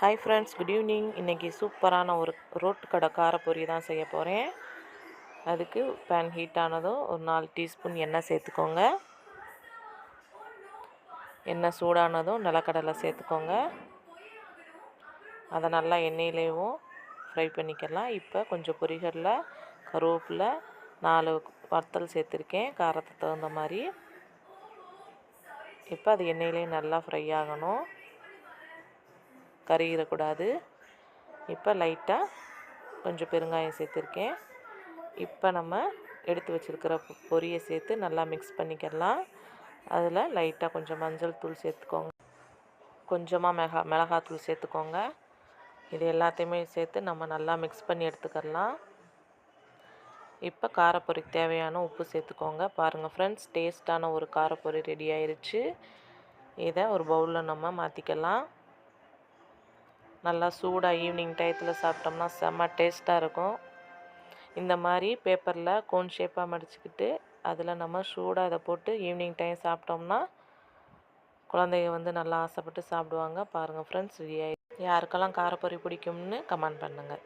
Hi friends good evening இன்றைக்கி சூப்பரான ஒரு ரோட்டு கடை காரப்பொரி தான் செய்ய போகிறேன் அதுக்கு பேன் ஹீட் ஆனதும் ஒரு நாலு டீஸ்பூன் எண்ணெய் சேர்த்துக்கோங்க. எண்ணெய் சூடானதும் நிலக்கடலை சேர்த்துக்கோங்க. அதை நல்லா எண்ணெயிலேயும் ஃப்ரை பண்ணிக்கலாம். இப்போ கொஞ்சம் பொரிகளில் கருவேப்பில் நாலு வத்தல் சேர்த்துருக்கேன். காரத்துக்கு தகுந்த மாதிரி. இப்போ அது எண்ணெயிலே நல்லா ஃப்ரை ஆகணும். கருகிடக்கூடாது. இப்போ லைட்டாக கொஞ்சம் பெருங்காயம் சேர்த்துருக்கேன். இப்போ நம்ம எடுத்து வச்சுருக்கிற பொரியை சேர்த்து நல்லா மிக்ஸ் பண்ணிக்கலாம் அதில் லைட்டாக கொஞ்சம் மஞ்சள் தூள் சேர்த்துக்கோங்க. கொஞ்சமாக மிளகா மிளகாத்தூள் சேர்த்துக்கோங்க. இது எல்லாத்தையுமே சேர்த்து நம்ம நல்லா மிக்ஸ் பண்ணி எடுத்துக்கலாம் இப்போ காரப்பொரிக்கு தேவையான உப்பு சேர்த்துக்கோங்க. பாருங்கள் ஃப்ரெண்ட்ஸ் டேஸ்ட்டான ஒரு காரப்பொரி ரெடி ஆயிடுச்சு இதை ஒரு பவுலில் நம்ம மாற்றிக்கலாம் நல்லா சூடாக ஈவினிங் டயத்தில் சாப்பிட்டோம்னா செம்ம டேஸ்ட்டாக இருக்கும். இந்த மாதிரி பேப்பரில் கோன் ஷேப்பாக மடிச்சுக்கிட்டு அதில் நம்ம சூடாக இதை போட்டு ஈவினிங் டைம் சாப்பிட்டோம்னா குழந்தைங்க வந்து நல்லா ஆசைப்பட்டு சாப்பிடுவாங்க. பாருங்கள் ஃப்ரெண்ட்ஸ் ரெடி ஆகி யாருக்கெல்லாம் காரப்பொறி பிடிக்கும்னு கமெண்ட் பண்ணுங்கள்